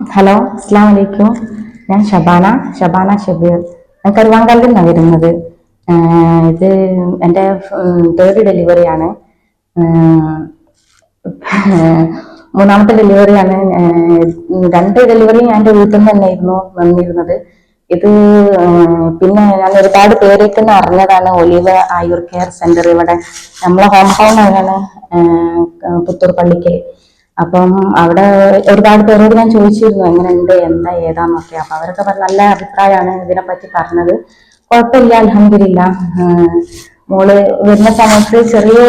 Hello അസ്സാം വലൈക്കും ഞാൻ ഷബാന ഷബാന ഷബീർ. ഞാൻ കരുവാങ്കല്ലിൽ നിന്നാണ് വരുന്നത്. ഇത് എന്റെ തേർഡ് ഡെലിവറിയാണ് മൂന്നാമത്തെ ഡെലിവറിയാണ് രണ്ട് ഡെലിവറി ഞാൻ എന്റെ വീട്ടിൽ നിന്ന് തന്നെയായിരുന്നു വന്നിരുന്നത്. ഇത് പിന്നെ ഞാൻ ഒരുപാട് പേരേക്ക് അറിഞ്ഞതാണ് ഒലിവ ആയുർ കെയർ സെന്റർ ഇവിടെ. നമ്മളെ ഹോം ടൗൺ ആണ് പുത്തൂർ പള്ളിക്കൽ അപ്പം അവിടെ ഒരുപാട് പേരോട് ഞാൻ ചോദിച്ചിരുന്നു എങ്ങനെയുണ്ട്? എന്താ ഏതാന്നൊക്കെ? അപ്പൊ അവരൊക്കെ പറഞ്ഞ നല്ല അഭിപ്രായമാണ് ഇതിനെപ്പറ്റി പറഞ്ഞത്. കുഴപ്പമില്ല അലഹമില്ല മോൾ വരുന്ന സമയത്ത് ചെറിയ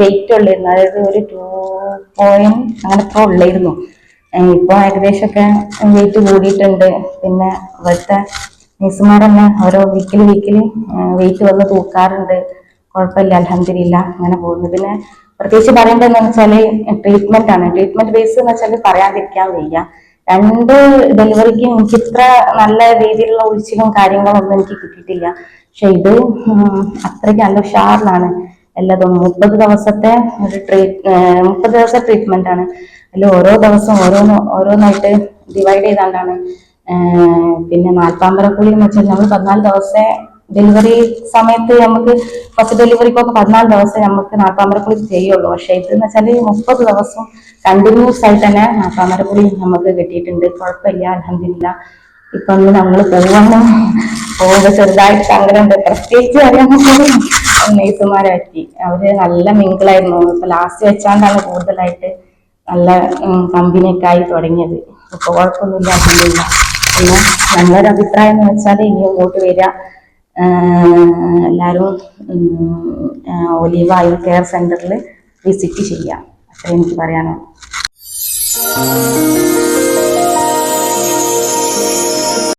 വെയിറ്റ് ഉള്ളിരുന്നു അതായത് ഒരു ടു പോയിന്റ് അങ്ങനെ ഇപ്പൊ ഉള്ളായിരുന്നു. ഇപ്പോൾ ഇപ്പൊ ഏകദേശമൊക്കെ വെയിറ്റ് കൂടിയിട്ടുണ്ട്. പിന്നെ ഇവിടുത്തെ മിസ്സുമാരെന്നെ ഓരോ വീക്കിൽ വീക്കിൽ വെയിറ്റ് വന്ന് തൂക്കാറുണ്ട്. കുഴപ്പമില്ല അലഹമില്ല അങ്ങനെ പോകുന്നു. പിന്നെ പ്രത്യേകിച്ച് പറയേണ്ടതെന്ന് വെച്ചാൽ ട്രീറ്റ്മെന്റ് ആണ്. ട്രീറ്റ്മെന്റ് ബേസ് എന്ന് വെച്ചാൽ പറയാതിരിക്കാൻ വയ്യ. രണ്ട് ഡെലിവറിക്ക് എനിക്ക് ഇത്ര നല്ല രീതിയിലുള്ള ഒഴിച്ചിലും കാര്യങ്ങളും ഒന്നും എനിക്ക് കിട്ടിയിട്ടില്ല. പക്ഷെ ഇത് അത്രയ്ക്ക് നല്ല ഉഷാറിലാണ് എല്ലാതും. മുപ്പത് ദിവസത്തെ ഒരു ട്രീറ്റ് മുപ്പത് ദിവസത്തെ ട്രീറ്റ്മെന്റ് ആണ്. അതിൽ ഓരോ ദിവസം ഓരോന്ന് ഓരോന്നായിട്ട് ഡിവൈഡ് ചെയ്താണ്ടാണ്. പിന്നെ നാൽപ്പാമ്പരക്കുഴി എന്ന് വെച്ചാൽ നമ്മൾ പതിനാല് ദിവസത്തെ ഡെലിവറി സമയത്ത് നമുക്ക് ഫസ്റ്റ് ഡെലിവറിക്കൊക്കെ പതിനാല് ദിവസം നമുക്ക് നാട്ടാമരപ്പുളി ചെയ്യുള്ളൂ. പക്ഷെ ഇതെന്ന് വെച്ചാൽ മുപ്പത് ദിവസം കണ്ടിന്യൂസ് ആയിട്ട് തന്നെ നാട്ടാമരപ്പുളി നമുക്ക് കിട്ടിയിട്ടുണ്ട്. കുഴപ്പമില്ല അലഹമില്ല ഇപ്പൊ ഒന്ന് നമ്മൾ പോവാണ്. പോകുമ്പോൾ ചെറുതായിട്ട് സങ്കടമുണ്ട്. പ്രത്യേകിച്ച് അറിയാൻ നേഴ്സുമാരാക്കി അവർ നല്ല മിങ്കിളായിരുന്നു. ഇപ്പൊ ലാസ്റ്റ് വെച്ചാണ്ടാണ് കൂടുതലായിട്ട് നല്ല കമ്പനിയൊക്കെ ആയി തുടങ്ങിയത്. ഇപ്പൊ കുഴപ്പമൊന്നുമില്ല അലഹമില്ല പിന്നെ നല്ലൊരു അഭിപ്രായം എന്ന് വെച്ചാൽ ഇനി ഇങ്ങോട്ട് വരിക എല്ലാവരും ഒലിവ് ആയുർ കെയർ സെന്ററിൽ വിസിറ്റ് ചെയ്യാം. അത്രയും എനിക്ക് പറയാനുള്ളൂ.